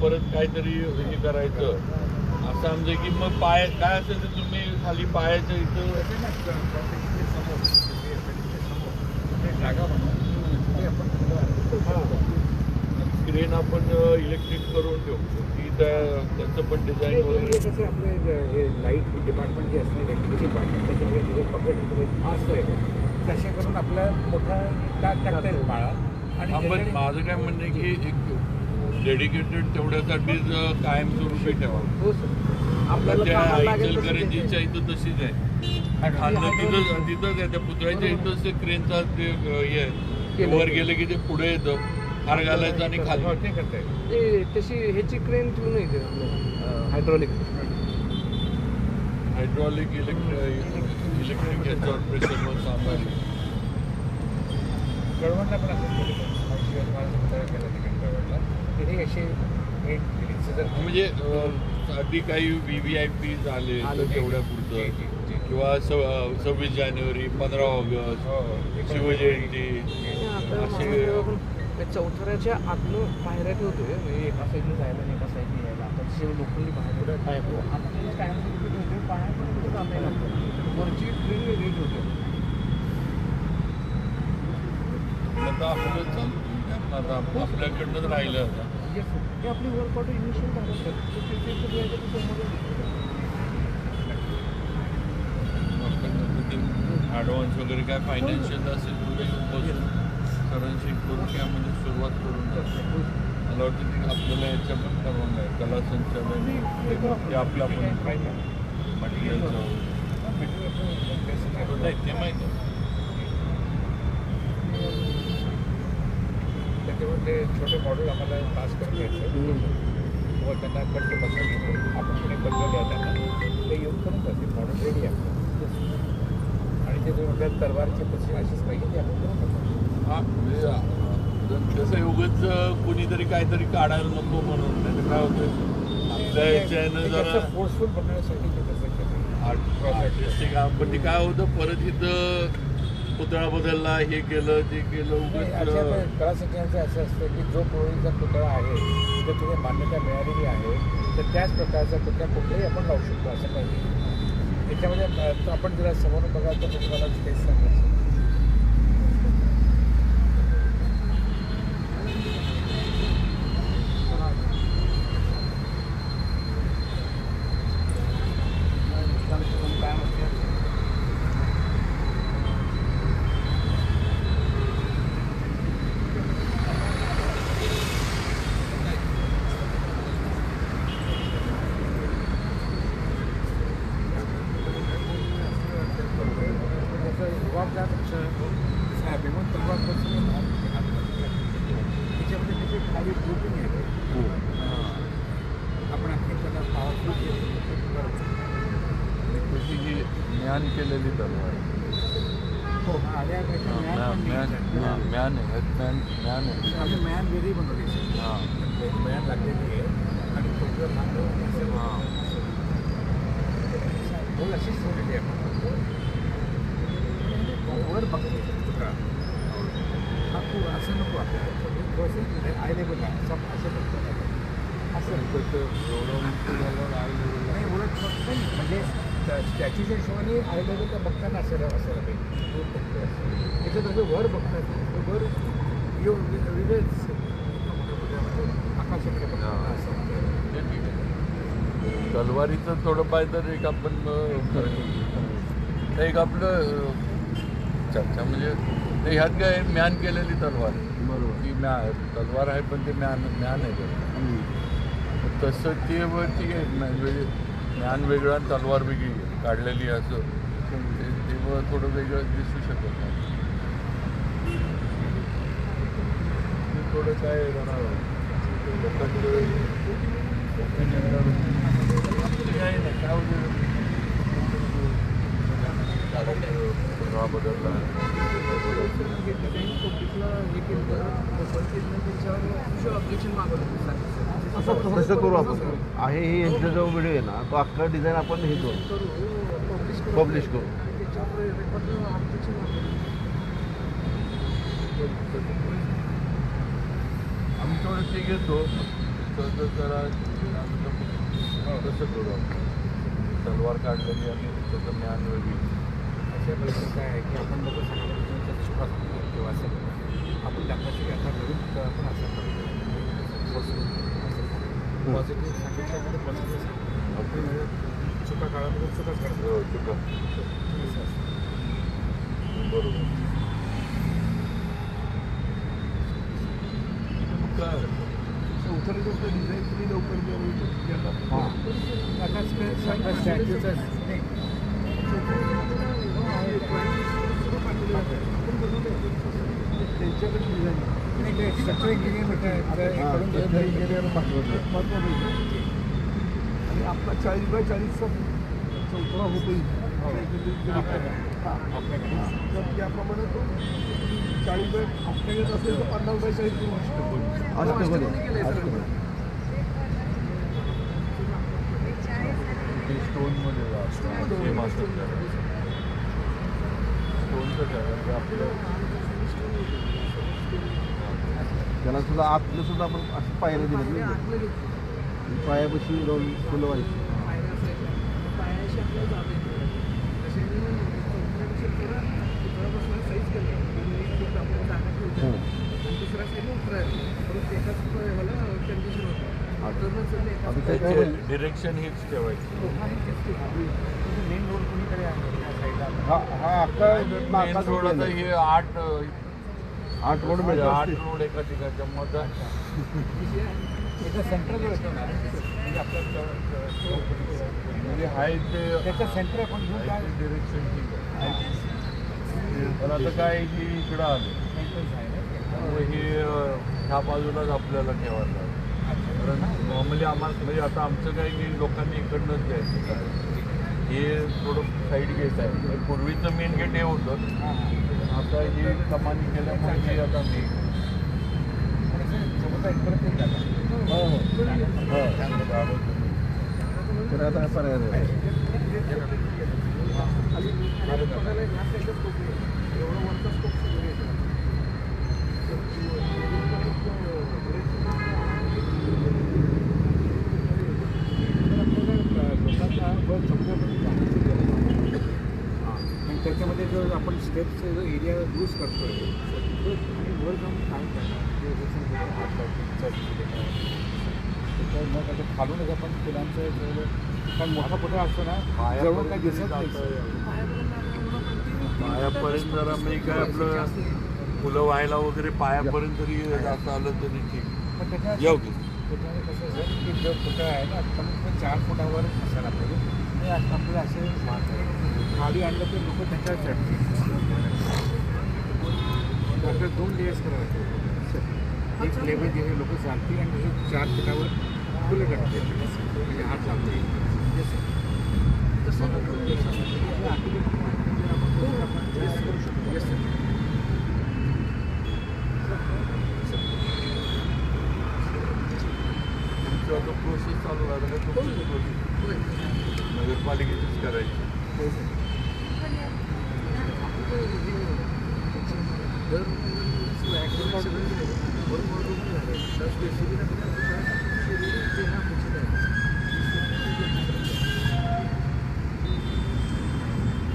परत काहीतरी हे करायचं. असं आमचं की मग पाय काय असेल तर तुम्ही खाली पायाच्या इथं स्क्रीन आपण इलेक्ट्रिक करून ठेवू. ती त्या- त्याचं पण डिझाईन वगैरे. कसं आपले हे लाइट डिपार्टमेंट जे असते इलेक्ट्रिसिटी डिपार्टमेंट त्याच्यामध्ये तिथे पकड असतोय तसे करून आपला मोठा टाक टाकता येईल आणि माझं काय म्हणणं आहे की एक डेडिकेटेड तेवढ्यासाठीच कायमस्वरूपी ठेवा. हो सर. आपल्याला त्या इचलकरंजीच्या इथं तशीच आहे. खाल्लं तिथं तिथंच आहे. त्या पुतळ्याच्या इथंच ते क्रेनचा ते हे आहे. वर गेलं की ते पुढे येतं. हार घालायचं आणि हो, खाली. ते तशी ह्याची क्रेन ठेवून हायड्रॉलिक हायड्रॉलिक इलेक्ट्रिक इलेक्ट्रिक याच्यावर प्रेशरवर सांभाळली कळवणला पण केलं तिथे असे म्हणजे अं, आधी काही व्ही व्ही आय पी झाले तेवढ्या जी, पुरतं. जी, जी. किंवा सव्वीस जानेवारी पंधरा ऑगस्ट हो, हो. शिवजयंती असे- आपण चौथऱ्याच्या आतनं पायऱ्या ठेवतोय म्हणजे एका साईडने जायला आणि एका साईडने यायला. आता तसे लोखंडी बाहेर काय आपल्याला काय ठेवतोय पाया पण कुठे जाता लागतं वरची ट्रेन वेगळी ठेवतो आता आपलं चालतं. आता आप- आपल्याकडनंच राहिलं आता. म्हणजे ॲडव्हान्स वगैरे काय फायनान्शियल असेल तुम्ही बसून. सरांशी करून घ्या म्हणजे सुरुवात करून. मला वाटतं की आपल्याला याच्या पण परवानगी आहे. कला संचालन ते आपलं आपण मटेरियलचं नाही ते माहिती आहे. ते छोटे मॉडेल आम्हाला पास करून घ्यायचं. व त्यांना कट बसायचं आपण कोणी बनवले आहे त्यांना. ते येऊन करून जाते मॉडेल रेडी आहे. आणि ते तुम्ही तलवारची कशी अशीच पाहिजे ते आपण करून. हा म्हणजे अं, जसं उगच कोणीतरी काहीतरी काढायला नको म्हणून. नाही तर काय होतं आपल्या याच्यानं जरा फोर्सफुल बनवण्यासाठी तसं आर्टिस्टिक पण ते काय होतं परत इथं पुतळा बदलला हे केलं ते केलं काही कला असं असतं की जो कोळीचा पुतळा आहे जर तिथे मान्यता मिळालेली आहे तर त्याच प्रकारचा पुतळा कुठलाही आपण लावू शकतो असं काही. त्याच्यामध्ये आपण जरा समोरून बघाल तर तुम्हाला स्पेस सांगायचं काय म्हणते त्याचं जबाबदार भीमन तलवारपासून त्याच्यामध्ये त्याची खाली ग्रुपिंग आहे आपण आणखी त्याला पॉवरफुल कशी ही ज्ञान केलेली तलवार हो आल्या ज्ञान ज्ञान हा, ज्ञान आहे ह्यात ज्ञान ज्ञान आहे आम्ही मॅन वेगळी बनवली हां मॅन लागलेली आहे आणि तो बांधव हां बोल अशीच ठेवलेली आहे हा तू असं असं नाही उलट बघतो म्हणजे स्टॅच्यूच्या हिशोबाने आय लेवलला बघताना असायला असायला पाहिजे दूर बघतोय असं त्याच्यात असं वर बघतात वर येऊन वेगळेच आकाशाकडे बघतात असं आहे तलवारीचं थोडं पाय तर एक आपण एक आपलं चर्चा म्हणजे ते ह्यात काय म्यान केलेली तलवार बरोबर. ती म्या तलवार आहे पण ते म्यान म्यान आहे. तसं ते व आहे म्या- म्हणजे ज्ञान वेगळं आणि तलवार वेगळी आहे, काढलेली असं. ते ते व थोडं वेगळं दिसू शकत नाही. ते थोडं काय जरा opinion ते काय होतं, हा बदलला. तसं करू आपण. आहे हे यांचा जो व्हिडिओ आहे ना तो अख्खा डिझाईन आपण हे करू. पब्लिश करू. आम्ही थोडं ते घेतो. तसं जरा कसं करू आपण. तलवार काढलेली आणि त्याचं ज्ञान वेगळी. अशा परिस्थिती काय आहे की आपण लोक सगळ्यांचा विश्वास किंवा असेल आपण त्यांच्याशी आता घरून आपण असं पॉझिटिव्ह सांगितल्यामध्ये पॉझिटिव्ह आपण चुका काळामध्ये चुकाच करतो. हो, चुका. बरोबर. तुम्ही लवकर म्हणजे आता स्टॅच्यूचं त्यांच्याकडे इंजिनियर त्याच्या इंजिनियर आणि आपला चाळीस बाय चाळीसचा होतोय आपल्याकडे तर त्याप्रमाणे तो चाळीस बाय आपल्याकडे असेल तर पन्नास बाय चाळीस करू शकतो स्टोनमध्ये सेम असतं स्टोनचं काय म्हणजे आपलं त्याला सुद्धा आतलं सुद्धा आपण असं पायऱ्या नाही पायापाशी जाऊन फुलं व्हायची. म्हणजे हो. डिरेक्शन हीच ठेवायची. हा. मेन रोड कुणीकडे आहे? त्या साईडला हा हा अख्खा मेन हे आठ आठ रोड म्हणजे आठ रोड एका ठिकाणच्या मध्ये त्याचा सेंटर जो येतो ना? म्हणजे जवळ- म्हणजे हाय ते त्याचं सेंटर आपण घेऊन काय? डिरेक्शन ठीक आहे. पण आता काय ही इकडं आले. सेंटर्स आहे. ना त्यामुळे हे अं, ह्या बाजूलाच आपल्याला ठेवायला लागेल. कारण नॉर्मली आम्हाला म्हणजे आता आमचं काय की लोकांनी इकडनंच घ्यायचं. काय हे थोडं साईड गेट आहे. पूर्वीचं मेन गेट हे होतं. हां हां आता हे कमानी केल्यामुळे हे आता मी हो हो. तर आता पर्याय. एवढा वरचा scope सगळं येतं. लोकांना वर चौकापर्यंत जाण्याची गरज आहे. आणि त्याच्यामध्ये जो आपण स्टेप्सचा जो एरिया यूज करतोय तो आणि वर जाऊन काय करणार? जे जसं हात लावतो, चढतो त्याच्यावर. त्याच्यावर न करता खालूनच आपण फुलांचं कारण मोठा पुतळा असतो ना जवळ काय दिसत नाही. पायापर्यंत जरा मी काय आपलं फुलं व्हायला वगैरे पायापर्यंत जरी जाता आलं तरी ठीक. पण त्याच्यामध्ये कसं असेल की जो पुतळा आहे ना कमीत कमी चार फुटावर असायला पाहिजे. आपल्याला असे खाली आणलं तर लोक त्याच्यावर चढतील आपल्याला दोन लेयर्स करावे एक लेवल जे लोक चालतील आणि हे चार फुटावर फुलं टाकतील म्हणजे हात. तुमची आता प्रोसेस चालू का प्रोसेस नगरपालिकेचीच करायची.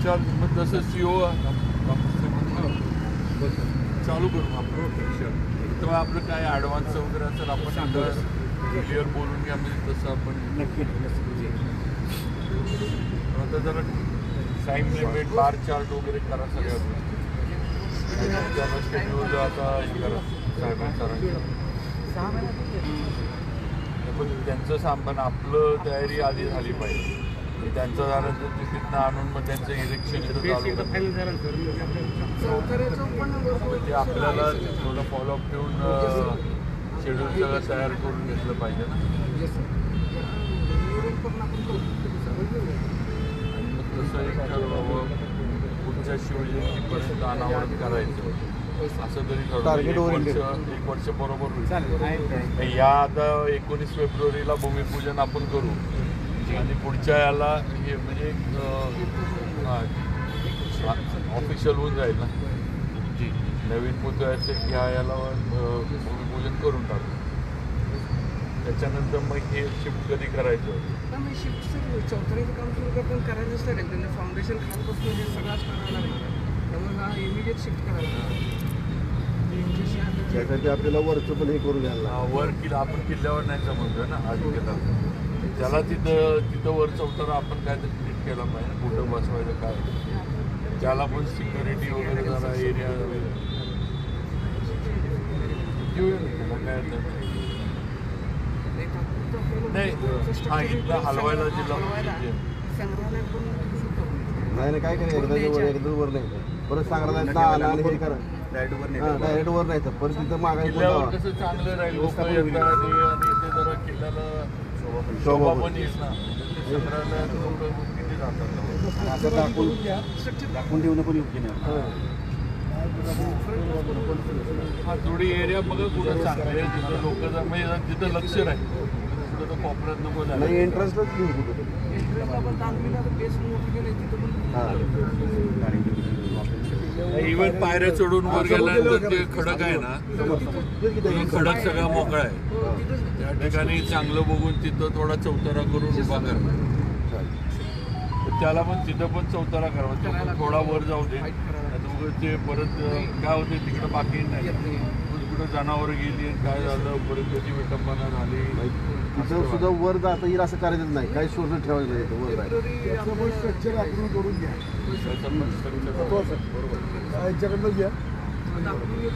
चल मग तसं सीओ चालू करू आपलं तेव्हा आपलं काय ॲडव्हान्स वगैरे असेल आपण क्लिअर बोलून घ्या म्हणजे तसं आपण नक्की. आता जरा टाईम लिमिट बार चार्ट वगैरे करा सगळ्या शेड्यूल आता हे करा साहेबांचा पण त्यांचं सामान आपलं तयारी आधी झाली पाहिजे. त्यांचं झालं तर ते तिथनं आणून मग त्यांचं इलेक्शन म्हणजे म्हणजे ते आपल्याला थोडं फॉलोअप ठेवून शेड्यूल सगळं तयार करून घेतलं पाहिजे ना. तसं एक ठरवावं पुढच्या शिवजयंतीपर्यंत अनावरण करायचं. असं तरी ठरवलं एक वर्ष oriented. एक वर्ष बरोबर होईल. या आता एकोणीस फेब्रुवारीला भूमिपूजन आपण करू. आणि पुढच्या याला हे म्हणजे ऑफिशियल होऊन जाईल ना? नवीन पुतळ्याचे ह्या याला भूमिपूजन करून टाकू. त्याच्यानंतर मग हे शिफ्ट कधी करायचं? हा, मी शिफ्ट चौथऱ्याचं काम सुरू करताना करायचंच तर त्यांना फाउंडेशन खालपासून हे सगळंच त्यामुळे हा शिफ्ट करायला त्यासाठी आपल्याला वरचं पण हे करून घ्यायला. हा, वर किल्ला आपण किल्ल्यावर नाही समजतो ना आधी केला. त्याला तिथं तिथं वर चौथरा आपण काहीतरी ट्रीट केला पाहिजे. कुठं बसवायचं काय? त्याला पण सिक्युरिटी वगैरे जरा एरिया घेऊया ना त्याला काय अडचण नाही. एक तात्पुरतं आपल्याला नाही, हा, इथलं हलवायला जिल्हा काय करायचं? एकदा वर एकदा वर नाही. परत नाही ना आणि हे करा. डायरेक्ट वर नाही तर परत तिथं मागायचं. कसं चांगलं राहील जरा किल्ल्याला शोभा पण. येईल ना. किती जातात दाखवून योग्य नाही हा थोडी एरिया बघा कुठं चांगलं आहे जिथं लोक म्हणजे जिथं लक्ष राहील कोपऱ्यात नको नाही जायला एंट्रन्सलाच घेऊ कुठं मोठं तिथं पण हा. इव्हन पायऱ्या चढून वर गेल्यानंतर ते खडक आहे ना तो खडक सगळा मोकळा आहे. हो, आहे. त्या ठिकाणी चांगलं बघून तिथं थोडा चौतारा करून उभा करणार त्याला पण तिथं पण चौतारा करावा पण थोडा वर जाऊ दे. ते परत काय होते तिकडं बाकी नाही. कुठं जनावर गेली काय झालं परत त्याची विटंबना झाली. तिथं सुद्धा वर जाता येईल असं करायचं नाही. काही सोडून ठेवायचं नाही इथं वर स्ट्रक्चर आपण करून घ्या. यांच्याकडनं घ्या. चालू आहे.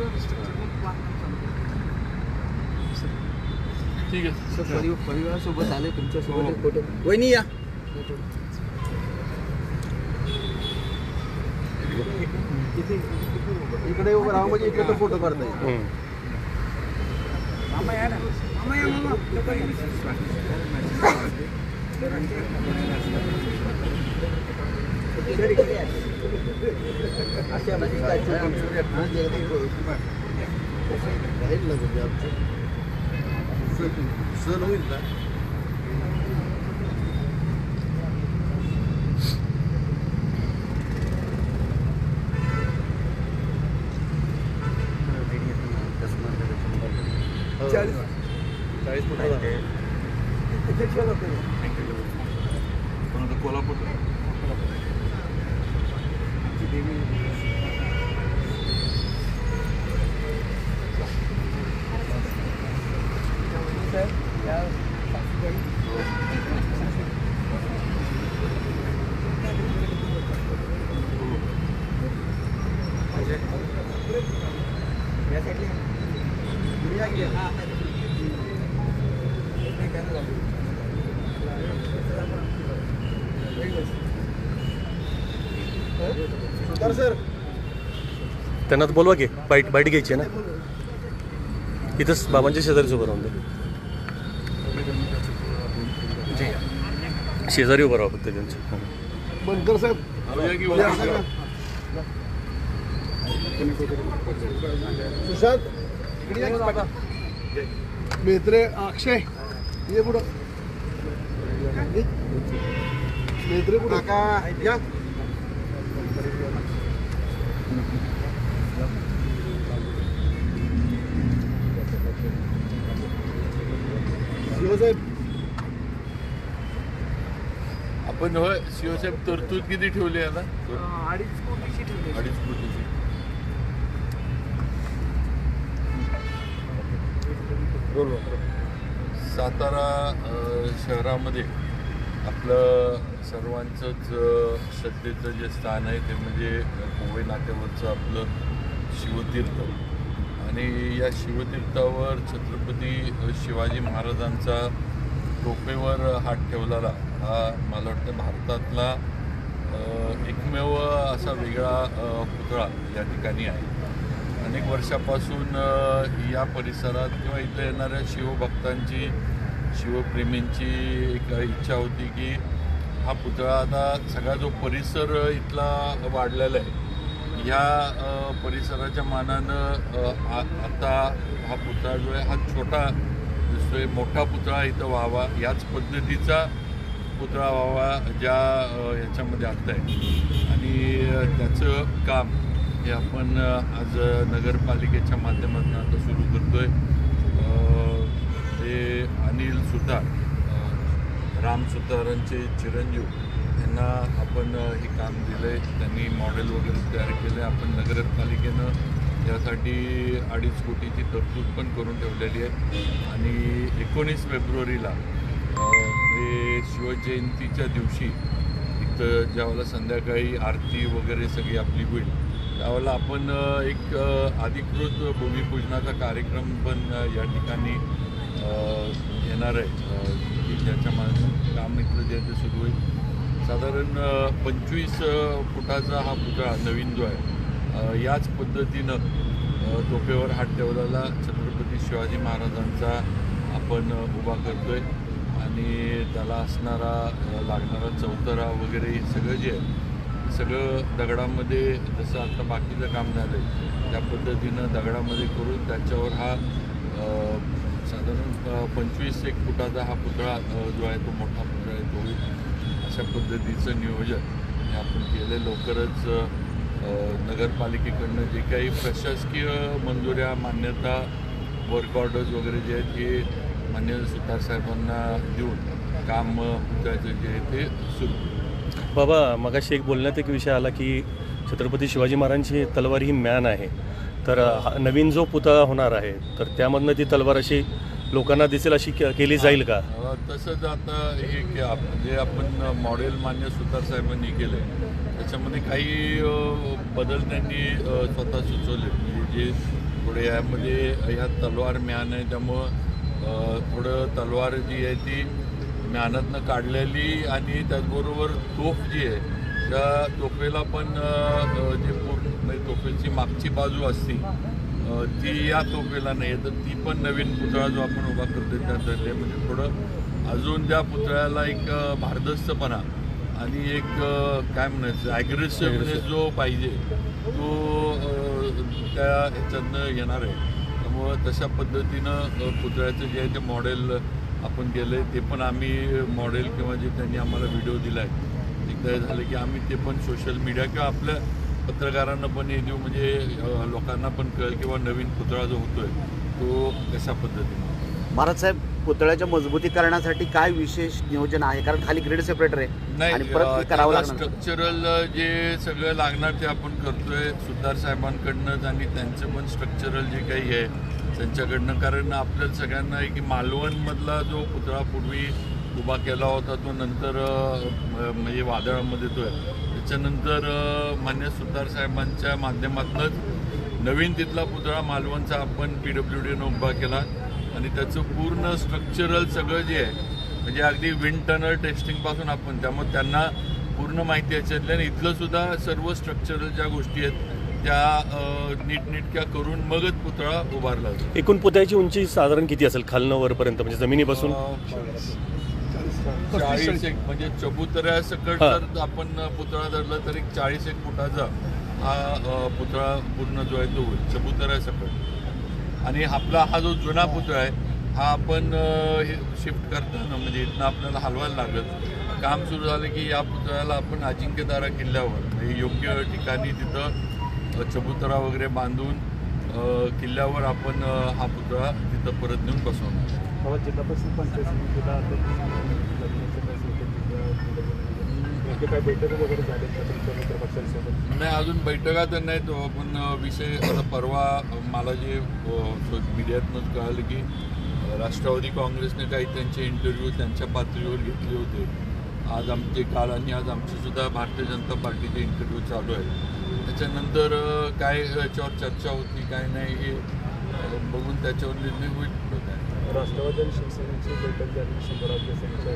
ठीक आहे परिवारासोबत आले तुमच्यासोबत एक फोटो. वहिनी या. इकडे उभं राहा म्हणजे इकडे तर फोटो काढता येईल. मामा सण होईल ना चाळीस फुट पण आता कोल्हापूर तर सर त्यांना तर बोलवा की बाईट बाईट घ्यायची आहे ना? इथंच बाबांच्या शेजारीच उभं राहून दे. शेजारी उभं राहा फक्त की? सगळं. सुशांत. की. मेत्रे अक्षय. ये पुढं. ये. मेत्रे पुढं. काका शिवसाहेब. आपण होय शिवसाहेब तरतूद किती ठेवली आहे ना अडीच कोटीची ठेवली. अडीच कोटीची. सातारा शहरामध्ये आपलं सर्वांचंच श्रद्धेचं जे स्थान आहे ते म्हणजे कोवई नाक्यावरचं आपलं शिवतीर्थ. आणि या शिवतीर्थावर छत्रपती शिवाजी महाराजांचा टोपेवर हात ठेवलेला हा मला वाटतं भारतातला एकमेव असा वेगळा पुतळा या ठिकाणी आहे. अनेक वर्षापासून या परिसरात किंवा इथं येणाऱ्या शिवभक्तांची शिवप्रेमींची एक इच्छा होती की हा पुतळा आता सगळा जो परिसर इथला वाढलेला आहे या परिसराच्या मानानं आ- आता हा पुतळा जो आहे हा छोटा दिसतोय मोठा पुतळा इथं व्हावा याच पद्धतीचा पुतळा व्हावा ज्या याच्यामध्ये आता आहे. आणि त्याचं काम हे आपण आज नगरपालिकेच्या माध्यमातून आता सुरू करतोय. आहे ते अनिल सुतार राम सुतारांचे चिरंजीव यांना आपण हे काम दिलं आहे त्यांनी मॉडेल वगैरे तयार केलं आहे आपण नगरपालिकेनं यासाठी अडीच कोटीची तरतूद पण करून ठेवलेली आहे. आणि एकोणीस फेब्रुवारीला हे शिवजयंतीच्या दिवशी इथं ज्यावेळेला संध्याकाळी आरती वगैरे सगळी आपली होईल त्यावेळेला आपण एक अधिकृत भूमिपूजनाचा कार्यक्रम पण या ठिकाणी येणार आहे. की ज्याच्या माध्यमातून काम इथलं जे आहे ते सुरू होईल. साधारण पंचवीस फुटाचा हा पुतळा नवीन जो आहे याच पद्धतीनं टोपेवर तोफेवर हात ठेवलेला छत्रपती शिवाजी महाराजांचा आपण उभा करतो आहे आणि त्याला असणारा लागणारा चौतरा वगैरे सगळं जे आहे सगळं दगडामध्ये जसं आता बाकीचं काम झालं आहे त्या पद्धतीनं दगडामध्ये करून त्याच्यावर हा साधारण पंचवीस एक फुटाचा हा पुतळा जो आहे तो मोठा पुतळा आहे तो होईल अशा पद्धतीचं नियोजन. आपण केलं लवकरच नगरपालिकेकडनं जे काही प्रशासकीय मंजुऱ्या मान्यता वर्क ऑर्डर्स वगैरे जे आहेत हे मान्य सुतार साहेबांना देऊन काम अ, जे आहे ते सुरू बाबा मगाशी एक बोलण्यात एक विषय आला की छत्रपती शिवाजी महाराजांची तलवार ही मॅन आहे. तर हा नवीन जो पुतळा होणार आहे तर त्यामधनं ती तलवार अशी लोकांना दिसेल अशी के- केली जाईल का? तसंच आता हे जे आपण मॉडेल मान्य सुतार साहेबांनी केले त्याच्यामध्ये काही बदल त्यांनी स्वतः सुचवले म्हणजे जे थोडे यामध्ये ह्या तलवार म्यान आहे त्यामुळं थोडं तलवार जी आहे ती म्यानातनं काढलेली आणि त्याचबरोबर तोफ जी आहे त्या तोफेला पण जे पूर्ण म्हणजे तोफेची मागची बाजू असती ती या तोफेला नाही आहे. तर ती पण नवीन पुतळा जो आपण उभा करतोय त्या धरले म्हणजे थोडं अजून त्या पुतळ्याला एक भारदस्तपणा आणि एक काय म्हणायचं ॲग्रेसिव्हनेस जो पाहिजे तो त्या ह्याच्यातनं येणार आहे. त्यामुळं तशा पद्धतीनं पुतळ्याचं जे आहे ते मॉडेल आपण केलं आहे ते पण आम्ही मॉडेल किंवा जे त्यांनी आम्हाला व्हिडिओ दिला आहे एकदा झालं की आम्ही ते पण सोशल मीडिया किंवा आपल्या पत्रकारांना पण हे देऊ म्हणजे लोकांना पण कळेल किंवा नवीन पुतळा जो होतोय तो कशा पद्धतीने महाराज साहेब पुतळ्याच्या मजबूतीकरणासाठी काय विशेष नियोजन आहे? कारण खाली ग्रेड सेपरेटर आहे आणि नाही परत करावं लागणार. स्ट्रक्चरल जे सगळं लागणार ते आपण करतोय. सुतार साहेबांकडनंच आणि त्यांचं पण स्ट्रक्चरल जे काही आहे त्यांच्याकडनं. कारण आपल्याला सगळ्यांना आहे की मालवणमधला जो पुतळा पूर्वी उभा केला होता तो नंतर म्हणजे वादळामध्ये तो आहे. त्याच्यानंतर मान्य सुतार साहेबांच्या माध्यमातूनच नवीन तिथला पुतळा मालवणचा आपण पी डब्ल्यू डीनं उभा केला. आणि त्याचं पूर्ण स्ट्रक्चरल सगळं जे आहे म्हणजे अगदी विंड टनल टेस्टिंगपासून आपण त्यामुळे त्यांना पूर्ण माहिती याच्यातली आणि इथलं सुद्धा सर्व स्ट्रक्चरल ज्या गोष्टी आहेत त्या नीटनेटक्या करून मगच पुतळा उभारला जातो. एकूण पुतळ्याची उंची साधारण किती असेल? खालनं वरपर्यंत म्हणजे जमिनीपासून? चाळीस एक म्हणजे चबुतऱ्या सकट. जर आपण पुतळा धरला तर एक चाळीस एक फुटाचा हा पुतळा पूर्ण जो आहे तो होईल चबुतऱ्या सकट आणि आपला हा जो जुना पुतळा आहे हा आपण शिफ्ट करताना म्हणजे इथनं आपल्याला हलवायला लागत. काम सुरू झालं की या पुतळ्याला आपण अजिंक्यतारा किल्ल्यावर म्हणजे योग्य ठिकाणी तिथं चबुतरा वगैरे बांधून किल्ल्यावर आपण हा पुतळा तिथं परत नेऊन बसवणार. बाबा जिल्हा परिषद पंचायत समितीला काय ते काय बैठक वगैरे झाले नाही अजून बैठका तर नाहीत. पण विषय आता परवा मला जे मीडियातनं कळालं की राष्ट्रवादी काँग्रेसने काही त्यांचे इंटरव्ह्यू त्यांच्या पातळीवर घेतले होते. आज आमचे काल आणि आज आमचे सुद्धा भारतीय जनता पार्टीचे इंटरव्ह्यू चालू आहे त्याच्यानंतर काय याच्यावर चर्चा होती काय नाही हे बघून त्याच्यावर निर्णय होईल. राष्ट्रवादी आणि शिवसेनेची बैठक झाली शंभराव देसाईंच्या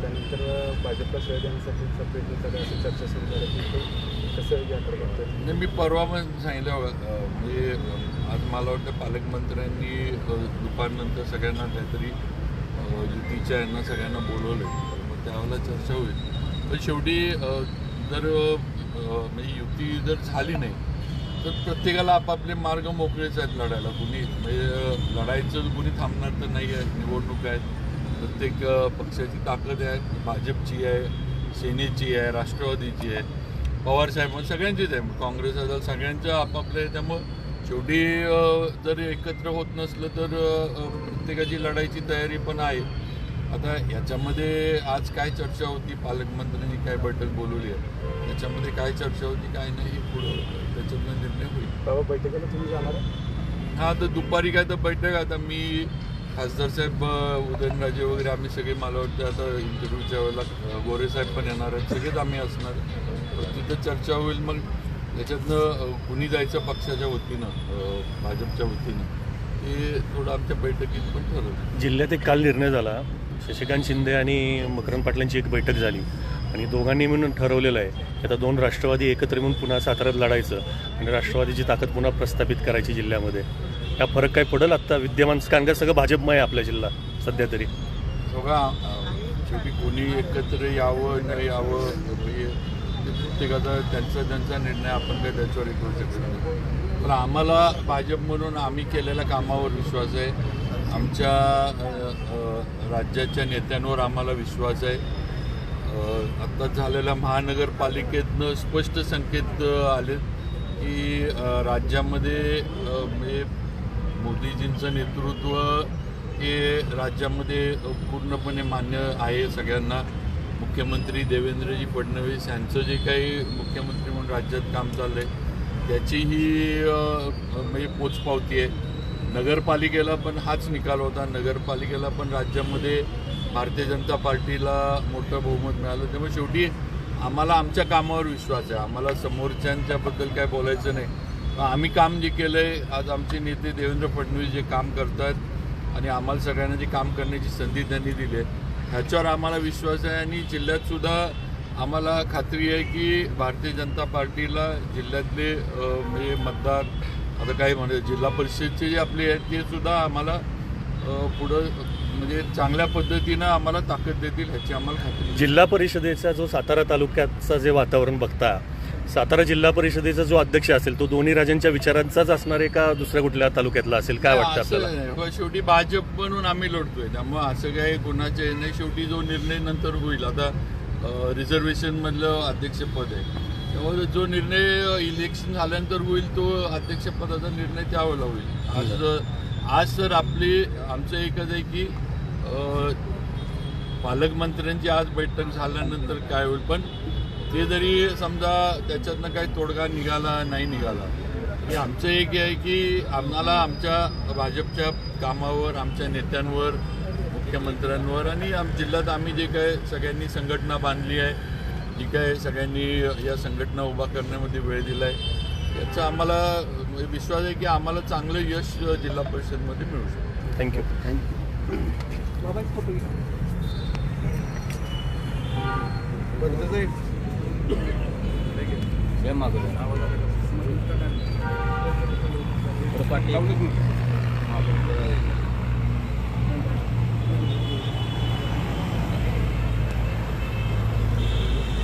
त्यानंतर भाजपला शिवाय देण्यासाठी प्रयत्न चालू अशी चर्चा सुरू झाली. की ते कसं या बघतोय नाही मी परवा पण सांगितलं म्हणजे आज मला वाटतं पालकमंत्र्यांनी दुपारनंतर सगळ्यांना काहीतरी युतीच्या यांना सगळ्यांना बोलवलं मग त्यावेळेला चर्चा होईल. पण शेवटी जर म्हणजे युती जर झाली नाही तर प्रत्येकाला आपापले मार्ग मोकळेच आहेत लढायला. कुणी म्हणजे लढायचं कुणी थांबणार तर नाही आहे निवडणूक आहेत प्रत्येक पक्षाची ताकद आहे. भाजपची आहे सेनेची आहे राष्ट्रवादीची आहे. पवार साहेब म्हणजे सगळ्यांचीच आहे. काँग्रेस असेल सगळ्यांचं आपापले आहे. त्यामुळं शेवटी जर एकत्र होत नसलं तर प्रत्येकाची लढाईची तयारी पण आहे. आता याच्यामध्ये आज काय चर्चा होती? पालकमंत्र्यांनी काय बैठक बोलवली आहे? याच्यामध्ये काय चर्चा होती काय नाही हे पुढं होतं बाबा बैठकीला तुम्ही जाणार आहे? हा तर दुपारी काय तर बैठक आता मी खासदार साहेब उदयनराजे वगैरे आम्ही सगळे मला वाटतं आता इंटरव्ह्यूच्या वेळेला गोरे साहेब पण येणार आहेत. सगळेच आम्ही असणार. तिथं चर्चा होईल. मग याच्यातनं कुणी जायचं पक्षाच्या वतीनं भाजपच्या वतीनं ते थोडं आमच्या बैठकीत पण ठरवलं जिल्ह्यात एक काल निर्णय झाला. शशिकांत शिंदे आणि मकरंद पाटलांची एक बैठक झाली. आणि दोघांनी मिळून ठरवलेलं आहे की आता दोन राष्ट्रवादी एकत्र येऊन पुन्हा साताऱ्यात लढायचं आणि राष्ट्रवादीची ताकद पुन्हा प्रस्थापित करायची जिल्ह्यामध्ये. या फरक काय पडेल आत्ता? विद्यमान कारण का सगळं भाजपमय आहे आपला जिल्हा सध्या तरी. बघा शेवटी कोणी एकत्र यावं न यावं म्हणजे प्रत्येकाचा त्यांचा त्यांचा निर्णय आपण काही त्याच्यावर करू शकत नाही. पण आम्हाला भाजप म्हणून आम्ही केलेल्या कामावर विश्वास आहे. आमच्या राज्याच्या नेत्यांवर आम्हाला विश्वास आहे. आत्ता झालेल्या महानगरपालिकेतनं स्पष्ट संकेत आले की राज्यामध्ये म्हणजे मोदीजींचं नेतृत्व हे राज्यामध्ये पूर्णपणे मान्य आहे सगळ्यांना. मुख्यमंत्री देवेंद्रजी फडणवीस यांचं जे काही मुख्यमंत्री म्हणून राज्यात काम चाललं आहे त्याची ही म्हणजे पोचपावती आहे. नगरपालिकेला पण हाच निकाल होता. नगरपालिकेला पण राज्यामध्ये भारतीय जनता पार्टीला मोठं बहुमत मिळालं. त्यामुळे शेवटी आम्हाला आमच्या कामावर विश्वास आहे. आम्हाला समोरच्यांच्याबद्दल काय बोलायचं नाही. आम्ही काम जे केलं आहे आज आमचे नेते देवेंद्र फडणवीस जे काम करतात आणि आम्हाला सगळ्यांना जे काम करण्याची संधी त्यांनी दिली आहे ह्याच्यावर आम्हाला विश्वास आहे आणि जिल्ह्यातसुद्धा आम्हाला खात्री आहे की भारतीय जनता पार्टीला जिल्ह्यातले म्हणजे मतदार आता काही म्हणजे जिल्हा परिषदचे जे आपले आहेत ते सुद्धा आम्हाला पुढं म्हणजे चांगल्या पद्धतीनं आम्हाला ताकद देतील ह्याची आम्हाला खात्री. जिल्हा परिषदेचा जो सातारा तालुक्याचा जे वातावरण बघता सातारा जिल्हा परिषदेचा जो अध्यक्ष असेल तो दोन्ही राजांच्या विचारांचाच असणार आहे का दुसऱ्या कुठल्या तालुक्यातला असेल? काय वाटतं असं आपल्याला? नाही. शेवटी भाजप म्हणून आम्ही लढतोय. त्यामुळे असं काही कोणाचे नाही शेवटी जो निर्णय नंतर होईल. आता रिझर्वेशन मधलं अध्यक्षपद आहे. त्यामुळे जो निर्णय इलेक्शन झाल्यानंतर होईल तो अध्यक्षपदाचा निर्णय त्यावेळेला होईल. आज आज सर आपली आमचं एकच आहे की पालकमंत्र्यांची आज बैठक झाल्यानंतर काय होईल पण ते जरी समजा त्याच्यातनं काही तोडगा निघाला नाही निघाला हे आमचं एक आहे की आम्हाला आमच्या भाजपच्या कामावर आमच्या नेत्यांवर मुख्यमंत्र्यांवर आणि आम जिल्ह्यात आम्ही जे काय सगळ्यांनी संघटना बांधली आहे जी काय सगळ्यांनी या संघटना उभा करण्यामध्ये वेळ दिला आहे याचं आम्हाला विश्वास आहे की आम्हाला चांगलं यश जिल्हा परिषदमध्ये मिळू शकतं. थँक्यू घे. पाटील